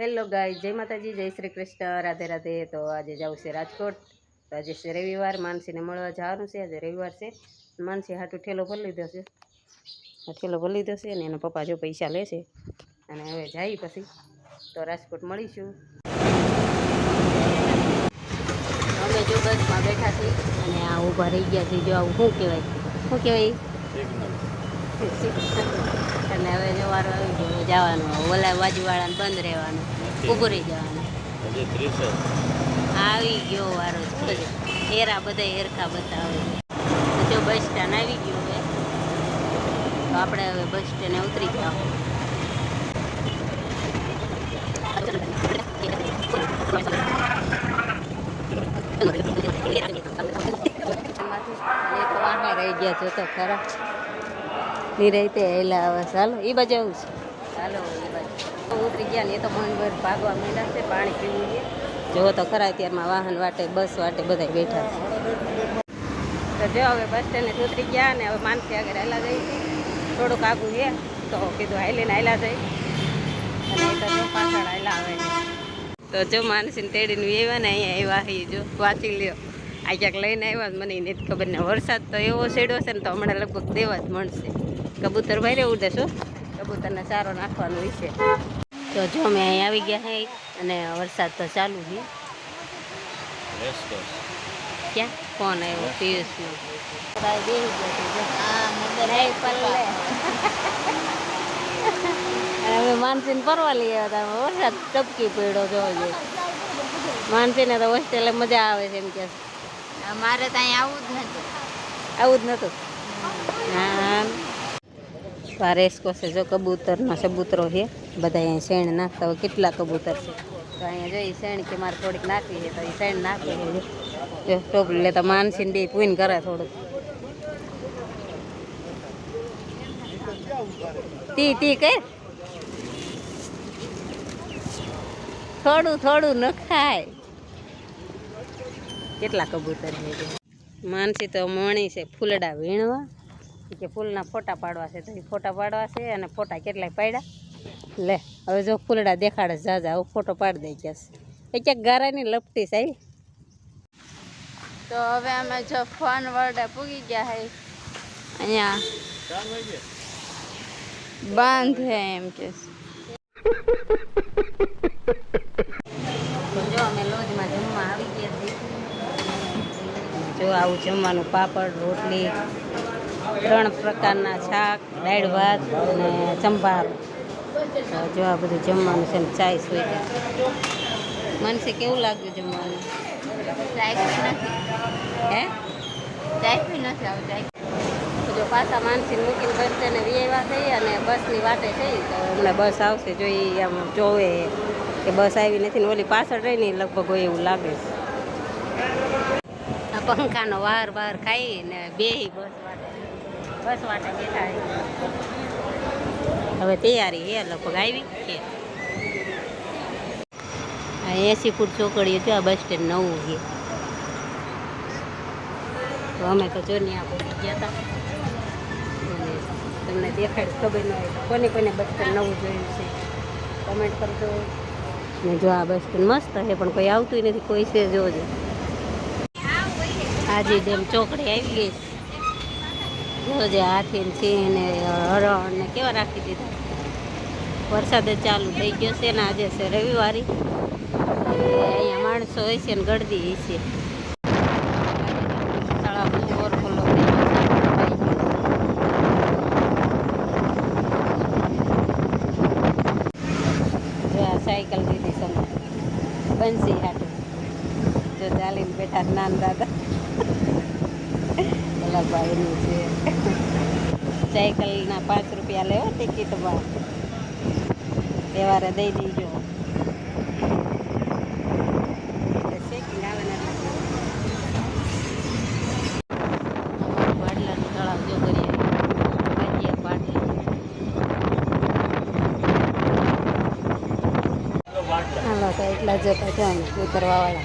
Hello ગાય જય માતાજી જય શ્રી કૃષ્ણ રાધે રાધે. તો આજે જવું છે રાજકોટ. તો આજે છે રવિવાર માનસીને મળવા જવાનું છે. આજે રવિવાર છે. માનસી હાટું ઠેલો ભરી લીધો છે. ઠેલો ભરી લીધો છે અને એના પપ્પા જો પૈસા લે છે. અને હવે જાય પછી. તો રાજકોટ મળીશું. અમે જો બસમાં બેઠા છીએ અને આ ઊભા રહી ગયા છે જો આવું શું કહેવાય? શું કહેવાય? અને હવે જો વારો જવાનું ઓલા બાજુવાળાને બંધ રહેવાનું ઊભું રહી જવાનું. આવી ગયો વારો હેરા બધા હેરખા બતાવે જો બસ સ્ટેન્ડ આવી ગયું હવે તો આપણે હવે બસ સ્ટેન્ડે ઉતરી જાઓ રહી ગયા જો તો ખરા. નિરાયતે હેલા હવે ચાલો એ બાજુ આવું છે. ચાલો એ બાજુ. ઉતરી ગયા ને એ તો મનભર ભાગવા માંડ્યા છે, પાણી પીવું છે. જો તો ખરા અત્યારમાં વાહન વાટે, બસ વાટે બધા બેઠા છે. તો જો હવે બસ સ્ટેન્ડે ઉતરી ગયા ને હવે માનસી આગળ હાલા જઈ થોડુંક આગું છે, તો કીધું હાલીને હાલા જઈ અને જો પાછળ હાલા આવે. તો જો માનસીને તેડીને આવ્યા ને અહીંયા આવ્યા જો વાંચી લ્યો. આ ક્યાંક લઈને આવ્યા મને એને ખબર ને વરસાદ તો એવો છેડ્યો છે ને તો હમણાં લગભગ દેવા જ મળશે. કબૂતર ભાઈ ઉડે શું કબૂતરને ચારો નાખવાનો વિશે તો જો અમે અહીં આવી ગયા હે અને વરસાદ તો ચાલુ છે. ક્યાં? ફોન આવ્યો? પિયુષનો અમે માનસીને ફરવા લઈ આવ્યા હતા. વરસાદ ટપકી પડ્યો જોજો માનસીને તો હોસ્ટેલે મજા આવે છે એમ કે. મારે તો અહીં આવું જ નથી આવું જ નતું? હા આ રેસકો છે, જો કબૂતરનો ચબૂતરો છે. બધા અહીંયા શેણ નાખતા હોય, કેટલા કબૂતર છે? તો અહીંયા જોઈ શેણ કે મારે થોડીક નાખવી છે, તો એ શેણ નાખી છે. જો. જો ટોપલી લેતા માનસીને બી પૂન કરે થોડુંક. તી તી કે? થોડું થોડું નખાય કેટલા કબૂતર છે? જો. માનસી તો મણી છે, ફૂલડા વીણવા. ઈ કે ફૂલના ફોટા પાડવા છે. તો એ ફોટા પાડવા છે અને ફોટા કેટલાય પાડ્યા? લે હવે જો ફૂલડા દેખાડે જાજા હું ફોટો પાડી દઈ ગયા છે એ ક્યાંક ગારાની લપટી સાહેબ તો હવે અમે જો ફોન વર્ડે પૂગી ગયા હે. અહીંયા બંધ હે એમ કે જો અમે લોજમાં જમવા આવી ગયા છીએ. જો આવું જમવાનું પાપડ રોટલી ત્રણ પ્રકારના શાક દાળ ભાત અને સંભારો. જો આ બધું જમવાનું છે ને ચાય સોઈ મનસે કેવું લાગ્યું જમવાનું? હે? જો પાછા માનસી મૂકીને બસ સ્ટેન્ડે વિયેવા થઈ અને બસની વાટે થઈ તો હમણાં બસ આવશે. જો એ આમ જોવે કે બસ આવી નથી ને ઓલી પાછળ રહી ને લગભગ હોય એવું લાગે છે. પંખાનો વાર વાર ખાઈ ને બે બસ. વાટે બસ વાટે બેઠા હવે તૈયારી હે લગભગ આવી છે. આ એસી ફૂટ ચોકડીએ છે, આ બસ સ્ટેન્ડ નવું છે. તો અમે તો જો ને આ ગયા હતા તમને દેખાડ ખબર ન હોય તો કોને કોને બસ સ્ટેન્ડ નવું જોયું છે. કોમેન્ટ કરજો. ને જો આ બસ સ્ટેન્ડ મસ્ત છે, પણ કોઈ આવતું નથી, કોઈ છે જોજો. આજે જેમ ચોકડી આવી ગઈ છે. જોજે હાથી ને સિંહ હરણ ને કેવા રાખી દીધા? વરસાદ ચાલુ થઈ ગયો છે ને આજે છે રવિવારી. અહીંયા માણસો હોય છે ને ગળદી હોય છે. જો સાયકલ દીધી અમે. બંસી હાટું. જો ચાલીને બેઠા નાન દાદા. ભાઈનું છે. સાયકલના પાંચ રૂપિયા લેવો ટિકિટમાં. તહેવારે દઈ દેજો. એટલે જતા છો ઉતરવા વાળા